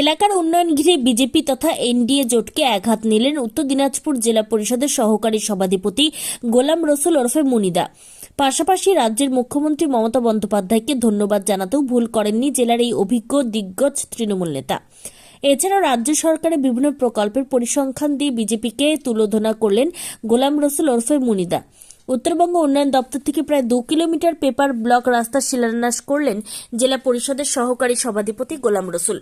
এলাকার উন্নয়ন ঘিরে বিজেপি তথা এনডিএ জোটকে আঘাত নিলেন উত্তর দিনাজপুর জেলা পরিষদের সহকারী সভাধিপতি গোলাম রসুল ওরফে মুনিদা। পাশাপাশি রাজ্যের মুখ্যমন্ত্রী মমতা বন্দ্যোপাধ্যায়কে ধন্যবাদ জানাতেও ভুল করেননি জেলার এই অভিজ্ঞ দিগ্গজ তৃণমূল নেতা। এছাড়াও রাজ্য সরকারের বিভিন্ন প্রকল্পের পরিসংখ্যান দিয়ে বিজেপিকে তুলোধনা করলেন গোলাম রসুল ওরফে মুনিদা। উত্তরবঙ্গ উন্নয়ন দপ্তর থেকে প্রায় দু কিলোমিটার পেপার ব্লক রাস্তা শিলান্যাস করলেন জেলা পরিষদের সহকারী সভাধিপতি গোলাম রসুল।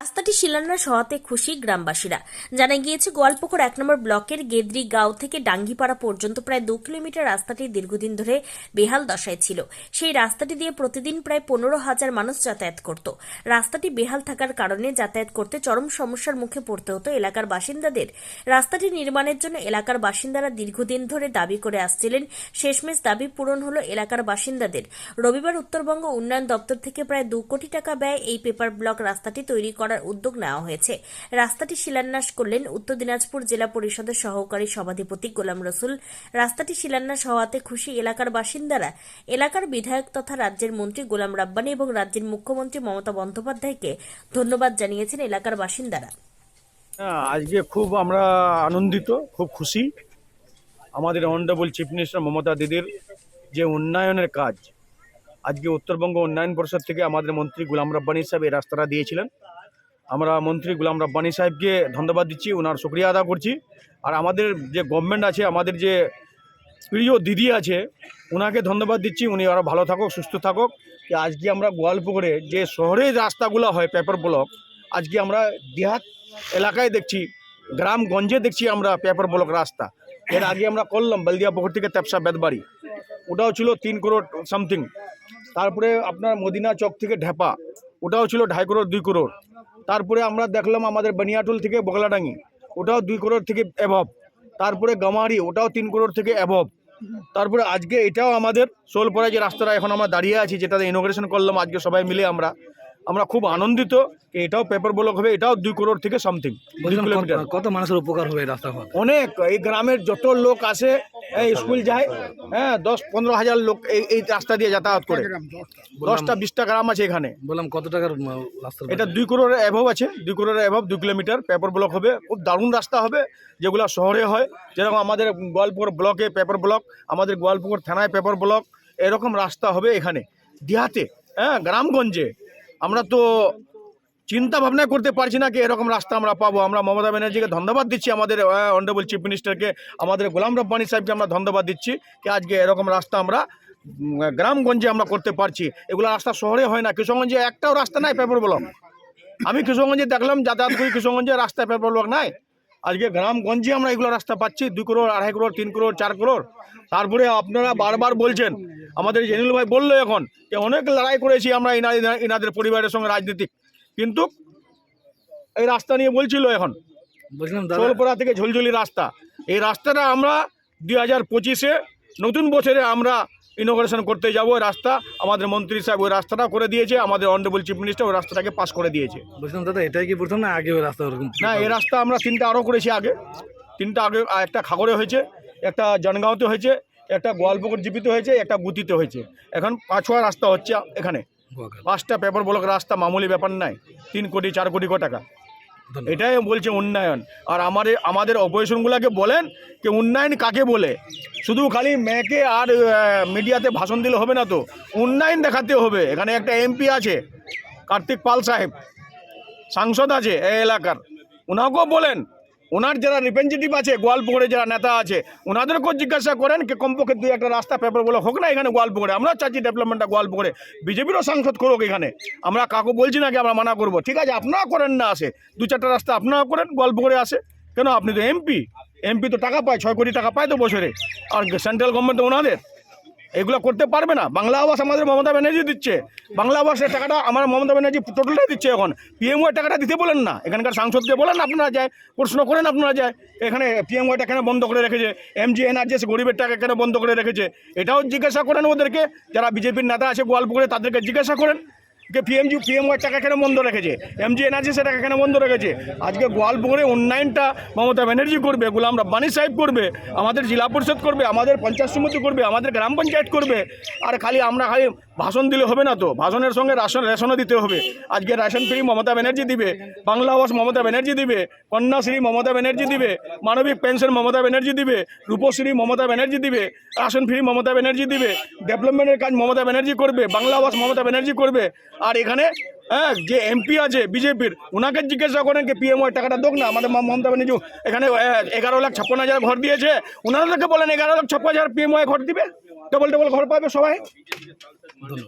রাস্তাটি শিলান্যাস হওয়াতে খুশি গ্রামবাসীরা। জানা গিয়েছে, গোয়ালপুকুর এক নম্বর ব্লকের গেদ্রি গাঁও থেকে ডাঙ্গিপাড়া পর্যন্ত প্রায় দু কিলোমিটার রাস্তাটি দীর্ঘদিন ধরে বেহাল দশায় ছিল। সেই রাস্তাটি দিয়ে প্রতিদিন প্রায় পনেরো হাজার মানুষ যাতায়াত করত। রাস্তাটি বেহাল থাকার কারণে যাতায়াত করতে চরম সমস্যার মুখে পড়তে হতো এলাকার বাসিন্দাদের। রাস্তাটি নির্মাণের জন্য এলাকার বাসিন্দারা দীর্ঘদিন ধরে দাবি করে আসছিলেন। শেষমেশ দাবি পূরণ হলো এলাকার বাসিন্দাদের। রবিবার উত্তরবঙ্গ উন্নয়ন দপ্তর থেকে প্রায় দু কোটি টাকা ব্যয় এই পেপার ব্লক রাস্তাটি তৈরি করার উদ্যোগ নেওয়া হয়েছে। রাস্তাটি শিলান্যাস করলেন উত্তর দিনাজপুর জেলা পরিষদের সহকারী সভাধিপতি গোলাম রসুল। রাস্তাটি শিলান্যাস হওয়াতে খুশি এলাকার বাসিন্দারা, এলাকার বিধায়ক তথা রাজ্যের মন্ত্রী গোলাম রাব্বানি এবং রাজ্যের মুখ্যমন্ত্রী মমতা বন্দ্যোপাধ্যায়কে ধন্যবাদ জানিয়েছেন এলাকার বাসিন্দারা। হ্যাঁ আজকে খুব আমরা আনন্দিত, খুব খুশি। আমাদের অনারেবল চিফ মিনিস্টার মমতা দিদির যে উন্নয়নের কাজ, আজকে উত্তরবঙ্গ উন্নয়ন পরিষদ থেকে আমাদের মন্ত্রী গুলাম রব্বানি সাহেব এই রাস্তাটা দিয়েছিলেন। আমরা মন্ত্রী গুলাম রব্বানি সাহেবকে ধন্যবাদ দিচ্ছি ওনার শুক্রিয়া আদা করছি। আর আমাদের যে গভর্নমেন্ট আছে, আমাদের যে প্রিয় দিদি আছে ওনাকে ধন্যবাদ দিচ্ছি, উনি আরও ভালো থাকুক, সুস্থ থাকুক। যে আজকে আমরা গোয়ালপুকুরে যে শহরের রাস্তাগুলো হয় পেপার ব্লক আজকে আমরা দেহাত এলাকায় দেখছি, গ্রামগঞ্জে দেখছি আমরা পেপার ব্লক রাস্তা। এর আগে আমরা করলাম বলদিয়া পুকুর থেকে তেপসা বেদবাড়ি। ওটাও ছিল তিন করোড় সামথিং তারপরে আপনার মদিনা চক থেকে ঢেপা, ওটাও ছিল ঢাই করোড় দুই করোড় তারপরে আমরা দেখলাম আমাদের বানিয়াটুল থেকে বগলাডাঙ্গি, ওটাও দুই করোড় থেকে অ্যাভব তারপরে গামারি, ওটাও তিন করোড় থেকে অ্যাভব তারপরে আজকে এটাও আমাদের সোলপড়া যে রাস্তাটা এখন আমরা দাঁড়িয়ে আছি, যেটাতে ইনোগ্রেশন করলাম আজকে সবাই মিলে আমরা। আমরা খুব আনন্দিত এটাও পেপার ব্লক হবে এটাও দুই করোড় থেকে সামথিং কিলোমিটার কত- মানুষের উপকার হবে রাস্তা অনেক। এই গ্রামের যত লোক আসে এই স্কুল যায় হ্যাঁ দশ পনেরো হাজার লোক এই এই রাস্তা দিয়ে যাতায়াত করে। দশটা। বিশটা গ্রাম আছে এখানে। বললাম কত টাকার রাস্তা এটা দুই করোড়ের অ্যাভব আছে দুই করোড়ের অ্যাভব দুই কিলোমিটার পেপার ব্লক হবে। খুব দারুণ রাস্তা হবে যেগুলো শহরে হয়। যেরকম আমাদের গোয়ালপুর ব্লকে পেপার ব্লক আমাদের গোয়ালপুর থানায় পেপার ব্লক এরকম রাস্তা হবে এখানে। দিহাতে হ্যাঁ গ্রামগঞ্জে। আমরা তো চিন্তা ভাবনা করতে পারছি না কি এরকম রাস্তা আমরা পাবো। আমরা মমতা ব্যানার্জিকে ধন্যবাদ দিচ্ছি আমাদের অনারেবল চিফ মিনিস্টারকে আমাদের গোলাম রব্বানি সাহেবকে আমরা ধন্যবাদ দিচ্ছি কি আজকে এরকম রাস্তা আমরা গ্রামগঞ্জে আমরা করতে পারছি। এগুলো রাস্তা শহরে হয় না। কিশোরগঞ্জে একটাও রাস্তা নাই পেপার ব্লক আমি কিশোরগঞ্জে দেখলাম যাতায়াত করি, কিশোরগঞ্জে রাস্তায় পেপার ব্লক নাই। আজকে গ্রামগঞ্জে আমরা এগুলো রাস্তা পাচ্ছি দুই করোড় আড়াই করোড় তিন করোড় চার করোড় তারপরে আপনারা বারবার বলছেন আমাদের জেনুল ভাই বলল এখন যে অনেক লড়াই করেছি আমরা ইনা ইনা- ইনাদের পরিবারের সঙ্গে রাজনীতিক। কিন্তু এই রাস্তা নিয়ে বলছিল এখন বলছিলাম থেকে ঝুলঝুলি রাস্তা। এই রাস্তাটা আমরা দুই হাজার পঁচিশে নতুন বছরে আমরা ইনোগ্রেশন করতে যাব ওই রাস্তা। আমাদের মন্ত্রী সাহেব ওই রাস্তাটা করে দিয়েছে আমাদের অনারেবল চিফ মিনিস্টার ওই রাস্তাটাকে পাস করে দিয়েছে। বলছিলাম দাদা এটাই কি প্রথম না আগে ওই রাস্তা ওরকম? না এই রাস্তা আমরা তিনটা আরও করেছি আগে। তিনটা আগে একটা খাগড়ে হয়েছে একটা জনগাঁওতে হয়েছে একটা গোয়ালপুকুর জিপিতে হয়েছে একটা গুতিতে হয়েছে। এখন পাঁচুয়া রাস্তা হচ্ছে এখানে। পাঁচটা পেপার ব্লক রাস্তা মামুলি ব্যাপার নাই। তিন কোটি চার কোটি টাকা। এটাই বলছে উন্নয়ন। আর আমাদের আমাদের অপোজিশনগুলোকে বলেন যে উন্নয়ন কাকে বলে? শুধু খালি মেয়েকে আর মিডিয়াতে ভাষণ দিলে হবে না তো? উন্নয়ন দেখাতে হবে। এখানে একটা এমপি আছে, কার্তিক পাল সাহেব। সাংসদ আছে এই এলাকার। ওনাকেও বলেন। ওনার যারা রিপ্রেজেন্টেটিভ আছে গোয়ালপুকুরে যারা নেতা আছে ওনাদেরকেও জিজ্ঞাসা করেন কি কমপক্ষে দুই একটা রাস্তা পেপার বলে হোক না এখানে গোয়ালপুকুরে আমরা চাচ্ছি ডেভেলপমেন্টটা গোয়ালপুকুরে বিজেপিরও সাংসদ করুক এখানে। আমরা কাকু বলছি না কি আমরা মানা করব। ঠিক আছে আপনারা করেন না আসে। দু চারটা রাস্তা আপনারা করেন গোয়ালপুকুরে আসে। কেন? আপনি তো এমপি এমপি তো টাকা পায়, ছয় কোটি টাকা পায় তো বছরে। আর সেন্ট্রাল গভর্নমেন্ট তো ওনাদের। এগুলো করতে পারবে না। বাংলা আবাস আমাদের মমতা ব্যানার্জি দিচ্ছে। বাংলা আবাসের টাকাটা আমার মমতা ব্যানার্জি টোটালটাই দিচ্ছে এখন। পিএমওয়াই টাকাটা দিতে বলেন না। এখানকার সাংসদকে বলেন আপনারা যায়, প্রশ্ন করেন আপনারা যায়। এখানে পিএমওয়াইটা কেন বন্ধ করে রেখেছে? এমজি এনআরজিএস গরিবের টাকা কেন বন্ধ করে রেখেছে? এটাও জিজ্ঞাসা করেন ওদেরকে। যারা বিজেপির নেতা আছে গোয়ালপুরে তাদেরকে জিজ্ঞাসা করেন। পিএমজি পিএমওয়ার টাকা কেন বন্ধ রেখেছে এমজি এনার্জি সে টাকা কেন বন্ধ রেখেছে। আজকে গোয়ালপুরে উন্নয়নটা মমতা ব্যানার্জি করবে, গোলাম রব্বানি সাহেব করবে, আমাদের জেলা পরিষদ করবে, আমাদের পঞ্চায়েত সমিতি করবে, আমাদের গ্রাম পঞ্চায়েত করবে, আর খালি আমরা খালি ভাষণ দিলে হবে না তো? ভাষণের সঙ্গে রাশন রেশনও দিতে হবে। আজকে রেশন ফ্রি মমতা ব্যানার্জি দিবে। বাংলা আবাস মমতা ব্যানার্জি দিবে। কন্যাশ্রী মমতা ব্যানার্জি দিবে। মানবিক পেনশন মমতা ব্যানার্জি দিবে। রূপশ্রী মমতা ব্যানার্জি দিবে। রাশন ফ্রি মমতা ব্যানার্জি দিবে। ডেভেলপমেন্টের কাজ মমতা ব্যানার্জি করবে। বাংলা আবাস মমতা ব্যানার্জি করবে। আর এখানে হ্যাঁ যে এমপি আছে, বিজেপির ওনাকে জিজ্ঞাসা করেন কি পিএমওয়াই টাকাটা দোক না? আমাদের মম- মমতা ব্যানার্জি এখানে এগারো লাখ ছাপ্পান্ন হাজার ঘর দিয়েছে। ওনাদেরকে বলেন, এগারো লাখ ছাপ্পান্ন হাজার পিএমওয়াই ঘর দিবে? ডবল ডবল ঘর পাবে সবাই? 对。